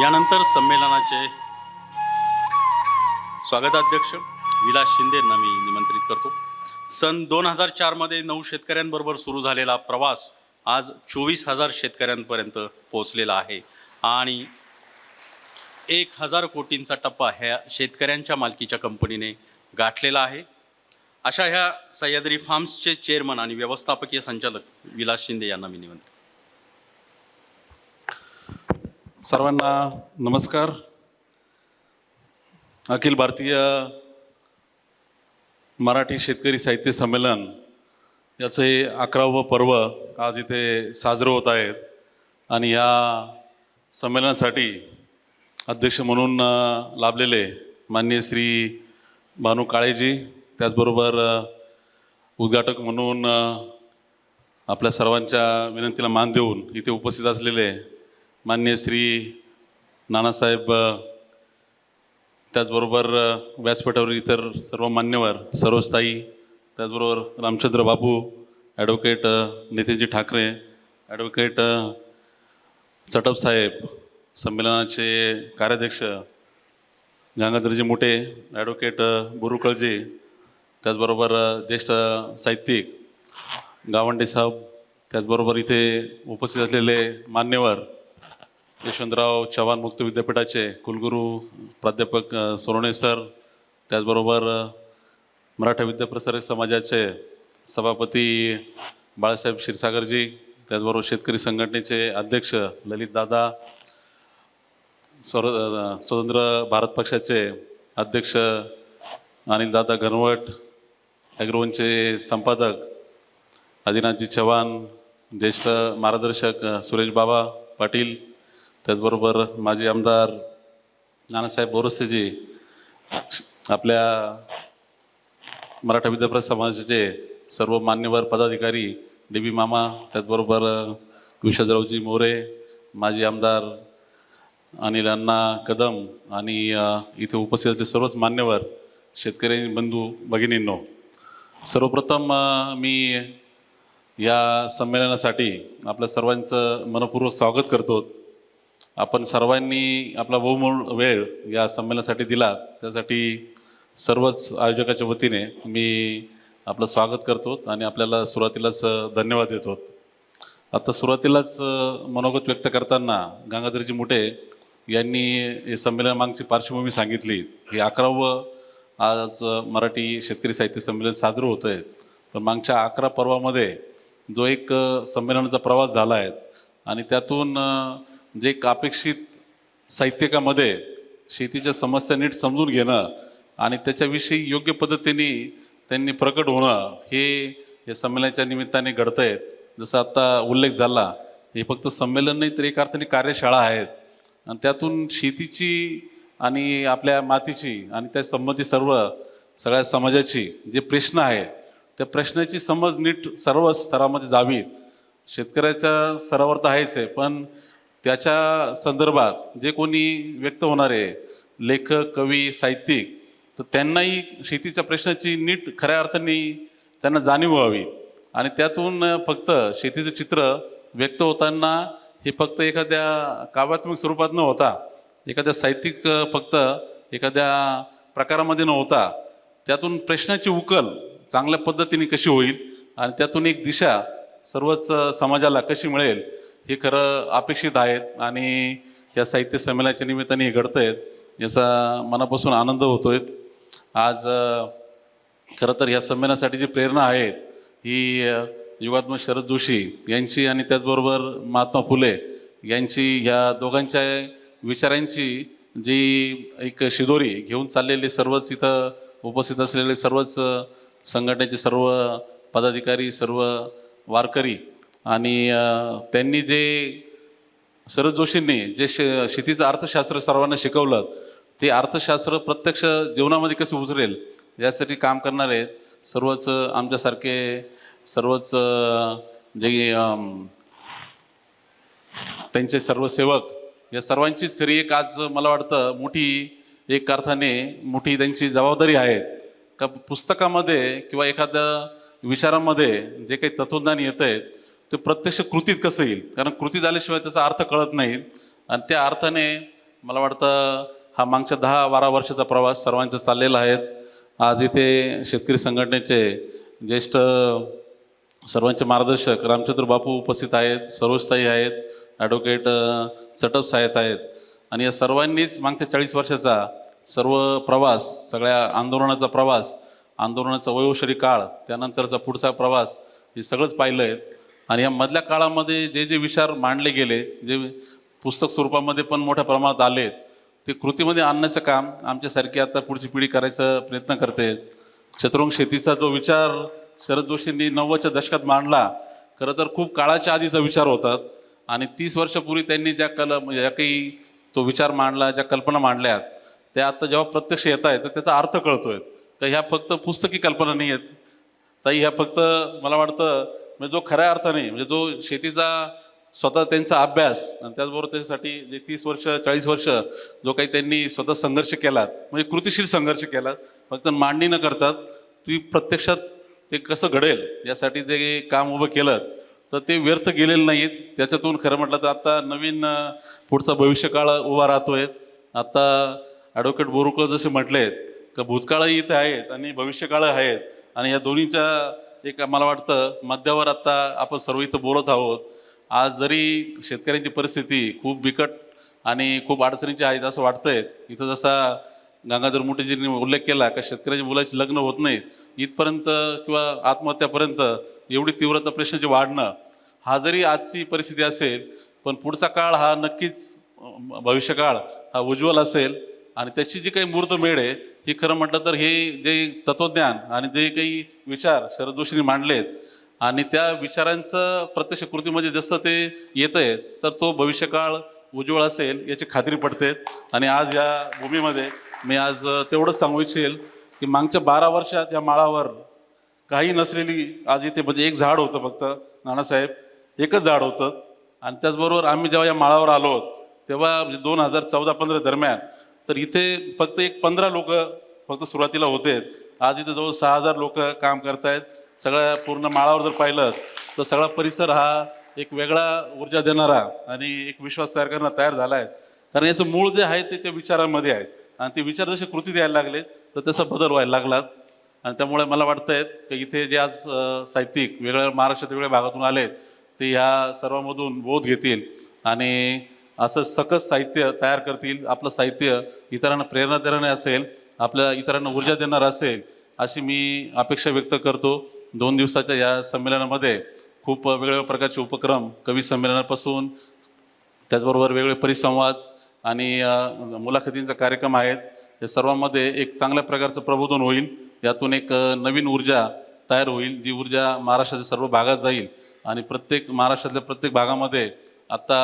यानंतर संमेलनाचे स्वागताध्यक्ष विलास शिंदेंना मी निमंत्रित करतो. सन दोन हजार चारमध्ये नऊ शेतकऱ्यांबरोबर सुरू झालेला प्रवास आज चोवीस हजार शेतकऱ्यांपर्यंत पोहोचलेला आहे. आणि एक हजार कोटींचा टप्पा ह्या शेतकऱ्यांच्या मालकीच्या कंपनीने गाठलेला आहे. अशा ह्या सह्याद्री फार्म्सचे चेअरमन आणि व्यवस्थापकीय संचालक विलास शिंदे यांना मी निमंत्रित सर्वांना नमस्कार. अखिल भारतीय मराठी शेतकरी साहित्य संमेलन याचं हे अकरावं पर्व आज इथे साजरं होत आहेत आणि या संमेलनासाठी अध्यक्ष म्हणून लाभलेले माननीय श्री भानू काळेजी त्याचबरोबर उद्घाटक म्हणून आपल्या सर्वांच्या विनंतीला मान देऊन इथे उपस्थित असलेले मान्य श्री नानासाहेब त्याचबरोबर अ, व्यासपीठावर इतर सर्व मान्यवर सर्वस्थायी त्याचबरोबर रामचंद्र बाबू ॲडव्होकेट नितीनजी ठाकरे ॲडव्होकेट चटपसाहेब साहेब संमेलनाचे कार्याध्यक्ष गंगाधरजी मोठे ॲडव्होकेट बुरुकळजी त्याचबरोबर ज्येष्ठ साहित्यिक गावंडे साहेब त्याचबरोबर इथे उपस्थित असलेले मान्यवर यशवंतराव चव्हाण मुक्त विद्यापीठाचे कुलगुरू प्राध्यापक सोरणे सर त्याचबरोबर मराठा विद्याप्रसारक समाजाचे सभापती बाळासाहेब क्षीरसागरजी त्याचबरोबर शेतकरी संघटनेचे अध्यक्ष ललितदादा स्वर स्वतंत्र भारत पक्षाचे अध्यक्ष अनिलदादा घनवट ॲग्रोवनचे संपादक आदिनाथजी चव्हाण ज्येष्ठ मार्गदर्शक सुरेश बाबा पाटील त्याचबरोबर माजी आमदार नानासाहेब बोरसेजी आपल्या मराठा विद्यापीठ समाजाचे सर्व मान्यवर पदाधिकारी डी बी मामा त्याचबरोबर अ, मोरे माजी आमदार अनिल अण्णा कदम आणि इथे उपस्थित असलेले सर्वच मान्यवर शेतकरी बंधू भगिनींनो सर्वप्रथम मी या संमेलनासाठी आपल्या सर्वांचं मनपूर्वक स्वागत करतो. आपण सर्वांनी आपला बहुमूळ वेळ या संमेलनासाठी दिला. त्यासाठी सर्वच आयोजकाच्या वतीने मी आपलं स्वागत करतो आणि आपल्याला सुरुवातीलाच धन्यवाद देतो. आता सुरुवातीलाच मनोगत व्यक्त करताना गंगाधरजी मुठे यांनी हे संमेलन मागची पार्श्वभूमी सांगितली. हे अकरावं आज मराठी शेतकरी साहित्य संमेलन साजरं होतं आहे पण मागच्या अकरा पर्वामध्ये जो एक संमेलनाचा प्रवास झाला आहे आणि त्यातून जे एक अपेक्षित साहित्यिकामध्ये शेतीच्या समस्या नीट समजून घेणं आणि त्याच्याविषयी योग्य पद्धतीने त्यांनी प्रकट होणं हे या संमेलनाच्या निमित्ताने घडत आहेत जसं आता उल्लेख झाला हे फक्त संमेलन नाही तर एक अर्थाने कार्यशाळा आहेत. आणि त्यातून शेतीची आणि आपल्या मातीची आणि त्या संबंधी सर्व सगळ्या समाजाची जे प्रश्न आहे त्या प्रश्नाची समज नीट सर्व स्तरामध्ये जावीत शेतकऱ्याच्या स्तरावर तर आहेच आहे पण त्याच्या संदर्भात जे कोणी व्यक्त होणारे लेखक कवी साहित्यिक तर त्यांनाही शेतीच्या प्रश्नाची नीट खऱ्या अर्थाने त्यांना जाणीव व्हावी. आणि त्यातून फक्त शेतीचं चित्र व्यक्त होताना हे फक्त एखाद्या काव्यात्मक स्वरूपात न होता एखाद्या साहित्यिक फक्त एखाद्या प्रकारामध्ये न होता त्यातून प्रश्नाची उकल चांगल्या पद्धतीने कशी होईल आणि त्यातून एक दिशा सर्वच समाजाला कशी मिळेल हे खरं अपेक्षित आहेत आणि या साहित्य संमेलनाच्या निमित्ताने हे घडत आहेत याचा मनापासून आनंद होतोय. आज खरं तर या संमेलनासाठी जी प्रेरणा आहेत ही अ, युगात्मक शरद जोशी यांची आणि त्याचबरोबर महात्मा फुले यांची ह्या दोघांच्या विचारांची जी एक शिदोरी घेऊन चाललेले सर्वच इथं उपस्थित असलेले सर्वच संघटनेचे सर्व पदाधिकारी सर्व वारकरी आणि त्यांनी जे शरद जोशींनी जे शे शेतीचं अर्थशास्त्र सर्वांना शिकवलं ते अर्थशास्त्र प्रत्यक्ष जीवनामध्ये कसं उतरेल यासाठी काम करणारे सर्वच आमच्यासारखे सर्वच जे त्यांचे सर्व सेवक या सर्वांचीच खरी एक आज मला वाटतं मोठी एक अर्थाने मोठी त्यांची जबाबदारी आहे. का पुस्तकामध्ये किंवा एखाद्या विचारामध्ये जे काही तत्वज्ञान येत आहेत ते प्रत्यक्ष कृतीत कसं येईल? कारण कृती झाल्याशिवाय त्याचा अर्थ कळत नाही. आणि त्या अर्थाने मला वाटतं हा मागच्या दहा बारा वर्षाचा प्रवास सर्वांचा चाललेला आहे. आज इथे शेतकरी संघटनेचे ज्येष्ठ सर्वांचे मार्गदर्शक रामचंद्र बापू उपस्थित आहेत सरोजताई आहेत ॲडव्होकेट चटप साहेब आहेत. आणि या सर्वांनीच मागच्या चाळीस वर्षाचा सर्व प्रवास सगळ्या आंदोलनाचा प्रवास आंदोलनाचा वयोशरी काळ त्यानंतरचा पुढचा प्रवास हे सगळंच पाहिलं आहे आणि या मधल्या काळामध्ये जे जे विचार मांडले गेले जे पुस्तक स्वरूपामध्ये पण मोठ्या प्रमाणात आले ते कृतीमध्ये आणण्याचं काम आमच्यासारखी आता पुढची पिढी करायचा प्रयत्न करते. शत्रुंग शेतीचा जो विचार शरद जोशींनी नव्वदच्या दशकात मांडला खरं तर खूप काळाच्या आधीचा विचार होता आणि तीस वर्षापूर्वी त्यांनी ज्या कल म्हणजे ज्या काही तो विचार मांडला ज्या कल्पना मांडल्यात त्या आता जेव्हा प्रत्यक्ष येत आहेत तर त्याचा अर्थ कळतोय. तर ह्या फक्त पुस्तकी कल्पना नाही आहेत ताई ह्या फक्त मला वाटतं म्हणजे जो खऱ्या अर्थाने म्हणजे जो शेतीचा स्वतः त्यांचा अभ्यास आणि त्याचबरोबर त्याच्यासाठी जे तीस वर्ष चाळीस वर्ष जो काही त्यांनी स्वतः संघर्ष केलात म्हणजे कृतिशील संघर्ष केलात फक्त मांडणी न करतात तुम्ही प्रत्यक्षात ते कसं घडेल यासाठी जे काम उभं केलं तर ते व्यर्थ गेलेलं नाहीत. त्याच्यातून खरं म्हटलं तर आता नवीन पुढचा भविष्यकाळ उभा राहतोय. आता ॲडव्होकेट बोरुकर जसे म्हटले आहेत का भूतकाळही इथे आहेत आणि भविष्यकाळ आहेत आणि या दोन्हीच्या एक मला वाटतं मध्यावर आता आपण सर्व इथं बोलत आहोत. आज जरी शेतकऱ्यांची परिस्थिती खूप बिकट आणि खूप अडचणीची आहेत असं वाटतंय इथं जसा गंगाधर मुठेजींनी उल्लेख केला का शेतकऱ्याच्या मुलाची लग्न होत नाही इथपर्यंत किंवा आत्महत्यापर्यंत एवढी तीव्रता प्रश्नाची वाढणं हा जरी आजची परिस्थिती असेल पण पुढचा काळ हा नक्कीच भविष्यकाळ हा उज्ज्वल असेल. आणि त्याची जी काही मूर्तमेढ आहे ही खरं म्हटलं तर हे जे तत्वज्ञान आणि जे काही विचार शरद जोशींनी मांडलेत आणि त्या विचारांचं प्रत्यक्ष कृतीमध्ये जसं ते येतंय तर तो भविष्यकाळ उज्ज्वल असेल याची खात्री पडते. आणि आज या भूमीमध्ये मी आज तेवढंच सांगू इच्छेल की मागच्या बारा वर्षात या माळावर काही नसलेली आज इथे म्हणजे एक झाड होतं फक्त नानासाहेब एकच झाड होतं. आणि त्याचबरोबर आम्ही जेव्हा या माळावर आलो तेव्हा म्हणजे दोन हजार चौदा पंधरा दरम्यान तर इथे फक्त एक पंधरा लोक फक्त सुरुवातीला होते. आज इथे जवळ सहा हजार लोक काम करतायत. सगळ्या पूर्ण माळावर जर पाहिलं तर सगळा परिसर हा एक वेगळा ऊर्जा देणारा आणि एक विश्वास तयार करणारा तयार झाला आहे कारण याचं मूळ जे आहे ते त्या विचारांमध्ये आहे. आणि ते विचार जसे कृती द्यायला लागले तर तसा बदल व्हायला लागला आणि त्यामुळे मला वाटतंय की इथे जे आज साहित्यिक वेगळ्या महाराष्ट्रात वेगळ्या भागातून आले ते ह्या सर्वांमधून बोध घेतील. आणि असं सकस साहित्य तयार करतील आपलं साहित्य इतरांना प्रेरणा देणारे असेल आपल्या इतरांना ऊर्जा देणार असेल अशी मी अपेक्षा व्यक्त करतो. दोन दिवसाच्या या संमेलनामध्ये खूप वेगवेगळ्या प्रकारचे उपक्रम कवी संमेलनापासून त्याचबरोबर वेगवेगळे परिसंवाद आणि मुलाखतींचा कार्यक्रम आहेत. या सर्वांमध्ये एक चांगल्या प्रकारचं प्रबोधन होईल. यातून एक नवीन ऊर्जा तयार होईल जी ऊर्जा महाराष्ट्राच्या सर्व भागात जाईल. आणि प्रत्येक महाराष्ट्रातल्या प्रत्येक भागामध्ये आत्ता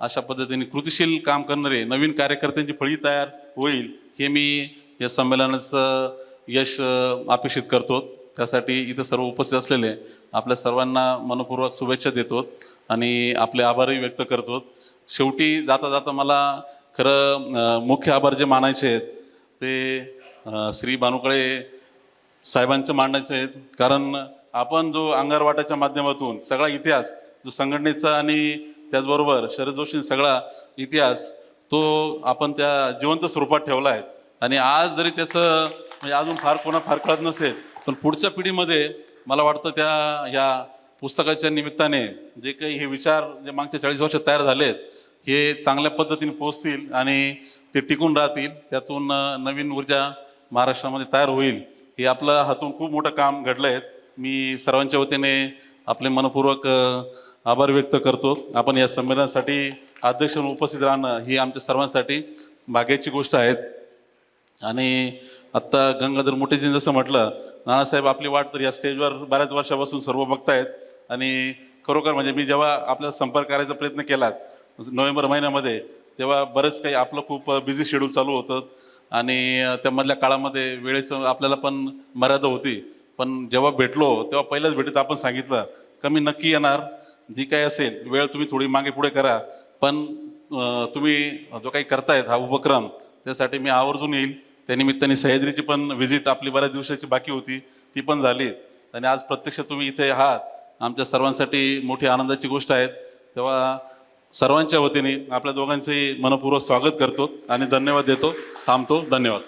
अशा पद्धतीने कृतिशील काम करणारे नवीन कार्यकर्त्यांची फळी तयार होईल हे मी या संमेलनाचं यश अपेक्षित करतो. त्यासाठी इथं सर्व उपस्थित असलेले आपल्या सर्वांना मनपूर्वक शुभेच्छा देतो आणि आपले आभारही व्यक्त करतो. शेवटी जाता जाता मला खरं मुख्य आभार जे मानायचे आहेत ते श्री बानुकळे साहेबांचं मांडायचं आहेत. कारण आपण जो अंगारवाटाच्या माध्यमातून सगळा इतिहास जो संघटनेचा आणि त्याचबरोबर शरद जोशी सगळा इतिहास तो आपण त्या जिवंत स्वरूपात ठेवला आहे. आणि आज जरी त्याचं म्हणजे अजून फार कोणा फार कळत नसेल पण पुढच्या पिढीमध्ये मला वाटतं त्या ह्या पुस्तकाच्या निमित्ताने जे काही हे विचार जे मागच्या चाळीस वर्षात तयार झालेत हे चांगल्या पद्धतीने पोचतील आणि ते टिकून राहतील. त्यातून नवीन ऊर्जा महाराष्ट्रामध्ये तयार होईल. हे आपलं हातून खूप मोठं काम घडलं आहे मी सर्वांच्या वतीने आपले मनपूर्वक आभार व्यक्त करतो. आपण या संमेलनासाठी अध्यक्ष म्हणून उपस्थित राहणं ही आमच्या सर्वांसाठी भाग्याची गोष्ट आहे. आणि आत्ता गंगाधर मोठेजी जसं म्हटलं नानासाहेब आपली वाट तर या स्टेजवर बऱ्याच वर्षापासून सर्व बघतायत. आणि खरोखर म्हणजे मी जेव्हा आपल्याला संपर्क करायचा प्रयत्न केला नोव्हेंबर महिन्यामध्ये तेव्हा बरंच काही आपलं खूप बिझी शेड्यूल चालू होतं. आणि त्यामधल्या काळामध्ये वेळेचं आपल्याला पण मर्यादा होती. पण जेव्हा भेटलो तेव्हा पहिल्याच भेटीत आपण सांगितलं का मी नक्की येणार. जी काही असेल वेळ तुम्ही थोडी मागे पुढे करा. पण तुम्ही जो काही करतायत हा उपक्रम त्यासाठी मी आवर्जून येईल. त्यानिमित्ताने सह्याद्रीची पण व्हिजिट आपली बऱ्याच दिवसाची बाकी होती ती पण झाली. आणि आज प्रत्यक्ष तुम्ही इथे आहात. आमच्या सर्वांसाठी मोठी आनंदाची गोष्ट आहे. तेव्हा सर्वांच्या वतीने आपल्या दोघांचंही मनपूर्वक स्वागत करतो आणि धन्यवाद देतो. थांबतो. धन्यवाद.